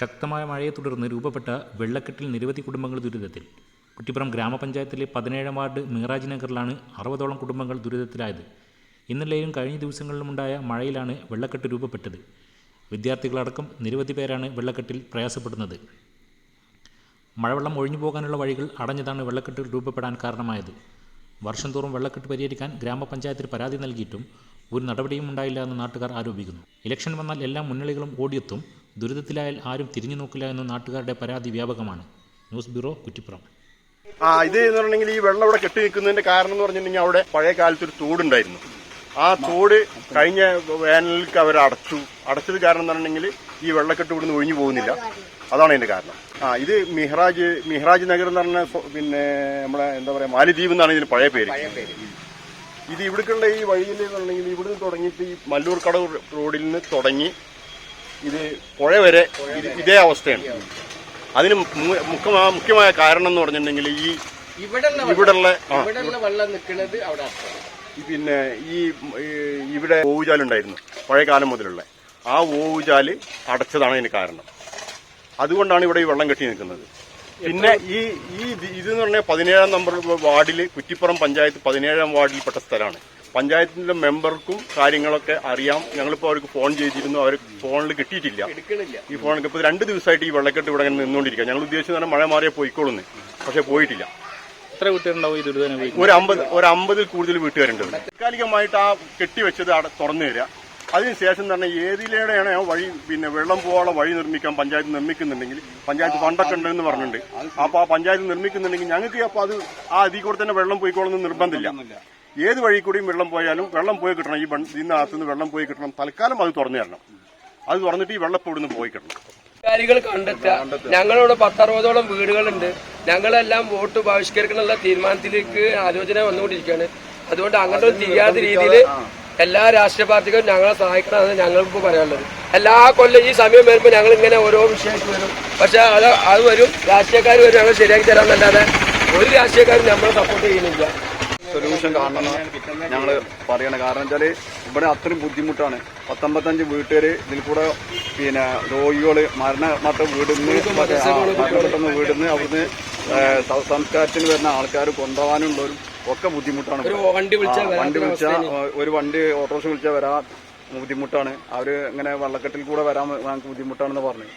ശക്തമായ മഴയെ തുടർന്ന് രൂപപ്പെട്ട വെള്ളക്കെട്ടിൽ നിരവധി കുടുംബങ്ങൾ ദുരിതത്തിൽ. കുറ്റിപ്പുറം ഗ്രാമപഞ്ചായത്തിലെ പതിനേഴാം വാർഡ് മിഹറാജ് നഗറിലാണ് അറുപതോളം കുടുംബങ്ങൾ ദുരിതത്തിലായത്. ഇന്നലെയും കഴിഞ്ഞ ദിവസങ്ങളിലുമുണ്ടായ മഴയിലാണ് വെള്ളക്കെട്ട് രൂപപ്പെട്ടത്. വിദ്യാർത്ഥികളടക്കം നിരവധി പേരാണ് വെള്ളക്കെട്ടിൽ പ്രയാസപ്പെടുന്നത്. മഴവെള്ളം ഒഴിഞ്ഞു പോകാനുള്ള വഴികൾ അടഞ്ഞതാണ് വെള്ളക്കെട്ട് രൂപപ്പെടാൻ കാരണമായത്. വർഷം തോറും വെള്ളക്കെട്ട് പരിഹരിക്കാൻ ഗ്രാമപഞ്ചായത്തിൽ പരാതി നൽകിയിട്ടും ഒരു നടപടിയും ഉണ്ടായില്ല എന്ന് നാട്ടുകാർ ആരോപിക്കുന്നു. ഇലക്ഷൻ വന്നാൽ എല്ലാ മുന്നണികളും ഓടിയെത്തും. ദുരിതത്തിലായാൽ ആരും തിരിഞ്ഞു നോക്കില്ല എന്ന നാട്ടുകാരുടെ പരാതി വ്യാപകമാണ്. News bureau Kuttippuram. ആ ഇത് എന്ന് പറഞ്ഞിട്ടുണ്ടെങ്കിൽ ഈ വെള്ളം അവിടെ കെട്ടി നിൽക്കുന്നതിന്റെ കാരണം എന്ന് പറഞ്ഞിട്ടുണ്ടെങ്കിൽ അവിടെ പഴയ കാലത്ത് ഒരു തോടുണ്ടായിരുന്നു. ആ തോട് കഴിഞ്ഞ വേനലിലേക്ക് അവർ അടച്ചു. അടച്ചത് കാരണം എന്ന് പറഞ്ഞിട്ടുണ്ടെങ്കിൽ ഈ വെള്ളക്കെട്ട് ഇവിടുന്ന് ഒഴിഞ്ഞു പോകുന്നില്ല. അതാണ് അതിന്റെ കാരണം. ആ ഇത് മിഹ്റാജ് മിഹ്റാജ് നഗർ എന്ന് പറഞ്ഞ പിന്നെ നമ്മളെ എന്താ പറയാ മാലിദ്വീപ് എന്നാണ് ഇതിന് പഴയ പേര്. ഇത് ഇവിടേക്കുള്ള ഈ വഴിയിൽ എന്ന് പറഞ്ഞെങ്കിൽ ഇവിടുന്ന് തുടങ്ങിയിട്ട് ഈ മല്ലൂർ കടവ് റോഡിൽ നിന്ന് തുടങ്ങി ഇത് പുഴ വരെ ഇതേ അവസ്ഥയാണ്. അതിന് മുഖ്യമായ കാരണം എന്ന് പറഞ്ഞിട്ടുണ്ടെങ്കിൽ ഈ ഇവിടെയുള്ള വെള്ളം നിൽക്കുന്നത് അവിടെ പിന്നെ ഈ ഇവിടെ ഓവുചാലുണ്ടായിരുന്നു പഴയ കാലം മുതലുള്ള. ആ ഓവുചാൽ അടച്ചതാണ് അതിന് കാരണം. അതുകൊണ്ടാണ് ഇവിടെ ഈ വെള്ളം കെട്ടി നിൽക്കുന്നത്. പിന്നെ ഈ ഈ ഇത് ഇതെന്ന് പറഞ്ഞാൽ പതിനേഴാം നമ്പർ വാർഡിൽ കുറ്റിപ്പുറം പഞ്ചായത്ത് പതിനേഴാം വാർഡിൽപ്പെട്ട സ്ഥലമാണ്. പഞ്ചായത്തിന്റെ മെമ്പർക്കും കാര്യങ്ങളൊക്കെ അറിയാം. ഞങ്ങളിപ്പോൾ അവർക്ക് ഫോൺ ചെയ്തിരുന്നു. അവർ ഫോണിൽ കിട്ടിയിട്ടില്ല. ഈ ഫോണൊക്കെ ഇപ്പോൾ രണ്ട് ദിവസമായിട്ട് ഈ വെള്ളക്കെട്ട് ഇവിടെ നിന്നുകൊണ്ടിരിക്കുക. ഞങ്ങൾ ഉദ്ദേശിച്ചത് തന്നെ മഴ മാറിയാൽ പോയിക്കോളുന്നു. പക്ഷെ പോയിട്ടില്ല. എത്ര വീട്ടുകാരുണ്ടാവും ഒരു അമ്പത് ഒരു അമ്പതിൽ കൂടുതൽ വീട്ടുകാരുണ്ട്. താൽക്കാലികമായിട്ട് ആ കെട്ടിവെച്ചത് അവിടെ തുറന്നു തരിക. അതിനുശേഷം തന്നെ ഏതിലൂടെയാണ് ആ വഴി പിന്നെ വെള്ളം പോകാനുള്ള വഴി നിർമ്മിക്കാൻ പഞ്ചായത്ത് നിർമ്മിക്കുന്നുണ്ടെങ്കിൽ പഞ്ചായത്ത് ഫണ്ടൊക്കെ ഉണ്ടെന്ന് പറഞ്ഞിട്ടുണ്ട്. അപ്പൊ ആ പഞ്ചായത്ത് നിർമ്മിക്കുന്നുണ്ടെങ്കിൽ ഞങ്ങൾക്ക് അപ്പൊ അത് ആ അതിൽ കൂടെ തന്നെ വെള്ളം പോയിക്കോളുന്ന നിർബന്ധമില്ല. ഏത് വഴി കൂടിയും വെള്ളം പോയാലും വെള്ളം പോയി കിട്ടണം ഈ ബൺ- ഇതിനകത്തുനിന്ന് വെള്ളം പോയി കിട്ടണം. തൽക്കാലം അത് തുറന്നു തരണം. അത് തുറന്നിട്ട് ഈ വെള്ളം ഇവിടുന്ന് പോയി കിട്ടണം. കാര്യങ്ങൾ കണ്ടെത്തുക. ഞങ്ങളിവിടെ പത്തറുപതോളം വീടുകളുണ്ട്. ഞങ്ങളെല്ലാം വോട്ട് ബഹിഷ്കരിക്കണമെന്നുള്ള തീരുമാനത്തിലേക്ക് ആലോചന വന്നുകൊണ്ടിരിക്കുകയാണ്. അതുകൊണ്ട് അങ്ങനെ ഒരു തിരിയാത്ത രീതിയിൽ എല്ലാ രാഷ്ട്രീയ പാർട്ടികളും ഞങ്ങളെ സഹായിക്കണമെന്ന് ഞങ്ങൾക്ക് പറയാനുള്ളത്. എല്ലാ കൊല്ലം ഈ സമയം വരുമ്പോൾ ഞങ്ങൾ ഇങ്ങനെ ഓരോ വിഷയമായിട്ട് വരും. പക്ഷെ അത് അത് വരും. രാഷ്ട്രീയക്കാർ വരും. ഞങ്ങൾ ശരിയാക്കി തരാമെന്നല്ലാതെ ഒരു രാഷ്ട്രീയക്കാരും നമ്മളെ സപ്പോർട്ട് ചെയ്യുന്നില്ല. സൊല്യൂഷൻ കാണണമെന്ന് ഞങ്ങൾ പറയണം കാരണം വെച്ചാൽ ഇവിടെ അത്രയും ബുദ്ധിമുട്ടാണ്. പത്തൊമ്പത്തഞ്ച് വീട്ടുകാര് ഇതിൽ കൂടെ പിന്നെ രോഗികൾ മരണമട്ട വീടുന്ന് മരണപ്പെട്ടെന്ന് വീടുന്ന് അവിടുന്ന് സംസ്കാരത്തിന് വരുന്ന ആൾക്കാർ കൊണ്ടുപോകാനുള്ളവരും ഒക്കെ ബുദ്ധിമുട്ടാണ് വണ്ടി വിളിച്ചാൽ ഒരു വണ്ടി ഓട്ടോറിക്ഷ വിളിച്ചാൽ വരാൻ ബുദ്ധിമുട്ടാണ്. അവർ ഇങ്ങനെ വെള്ളക്കെട്ടിൽ കൂടെ വരാൻ ഞങ്ങൾക്ക് ബുദ്ധിമുട്ടാണെന്ന് പറഞ്ഞു.